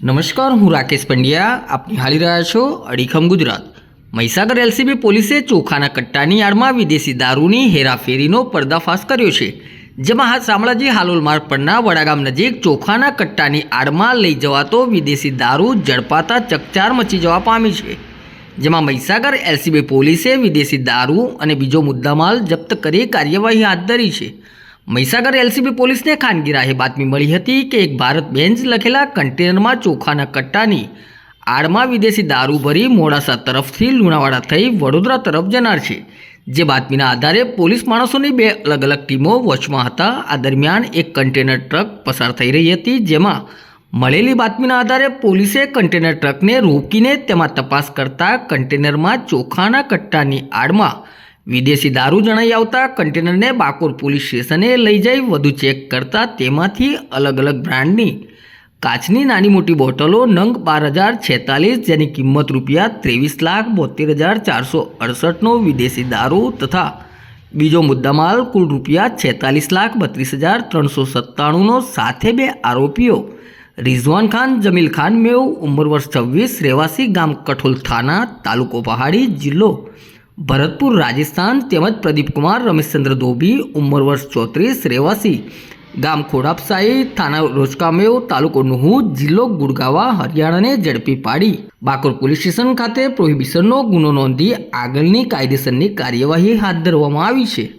નમસ્કાર, હું રાકેશ પંડ્યા. આપ નિહાળી રહ્યા છો અડીખમ ગુજરાત. મહીસાગર એલસીબી પોલીસે ચોખાના કટ્ટાની આડમાં વિદેશી દારૂની હેરાફેરીનો પર્દાફાશ કર્યો છે, જેમાં હાલ શામળાજી હાલોલ માર્ગ પરના વડાગામ નજીક ચોખાના કટ્ટાની આડમાં લઈ જવાતો વિદેશી દારૂ ઝડપાતા ચકચાર મચી જવા પામી છે, જેમાં મહીસાગર એલસીબી પોલીસે વિદેશી દારૂ અને બીજો મુદ્દામાલ જપ્ત કરી કાર્યવાહી હાથ ધરી છે. મહીસાગર એલસીબી પોલીસને ખાનગી રાહે બાતમી મળી હતી કે એક ભારત બેન્ચ લખેલા કન્ટેનરમાં ચોખાના કટ્ટાની આડમાં વિદેશી દારૂ ભરી મોડાસા તરફથી લુણાવાડા થઈ વડોદરા તરફ જનાર છે. જે બાતમીના આધારે પોલીસ માણસોની બે અલગ અલગ ટીમો વોચમાં હતા. આ દરમિયાન એક કન્ટેનર ટ્રક પસાર થઈ રહી હતી, જેમાં મળેલી બાતમીના આધારે પોલીસે કન્ટેનર ટ્રકને રોકીને તેમાં તપાસ કરતા કન્ટેનરમાં ચોખાના કટ્ટાની આડમાં વિદેશી દારૂ જણાઈ આવતા કન્ટેનરને બાકોર પોલીસ સ્ટેશને લઈ જઈ વધુ ચેક કરતા તેમાંથી અલગ અલગ બ્રાન્ડની કાચની નાની મોટી બોટલો નંગ બાર હજાર છેતાલીસ જેની કિંમત રૂપિયા ત્રેવીસ લાખ બોતેર હજાર ચારસો અડસઠનો વિદેશી દારૂ તથા બીજો મુદ્દામાલ કુલ રૂપિયા છેતાલીસ લાખ બત્રીસ હજાર ત્રણસો સત્તાણુંનો સાથે બે આરોપીઓ. રિઝવાન ખાન, જમીલ ખાન મેવ, ઉંમર વર્ષ છવ્વીસ, રહેવાસી ગામ કઠોલ થાના, તાલુકો પહાડી જિલ્લો ભરતપુર, રાજસ્થાન તેમજ પ્રદીપકુમાર, રમેશચંદ્ર ધોબી, ઉંમર વર્ષ ચોત્રીસ, રહેવાસી. ગામ ખોડાપસાઈ, થાના રોજકામેવ, તાલુકો નુહુ, જિલ્લો ગુડગાવા હરિયાણાને ઝડપી પાડી. બાકોર પોલીસ સ્ટેશન ખાતે પ્રોહિબિશનનો ગુનો નોંધી આગળની કાયદેસરની કાર્યવાહી હાથ ધરવામાં આવી છે.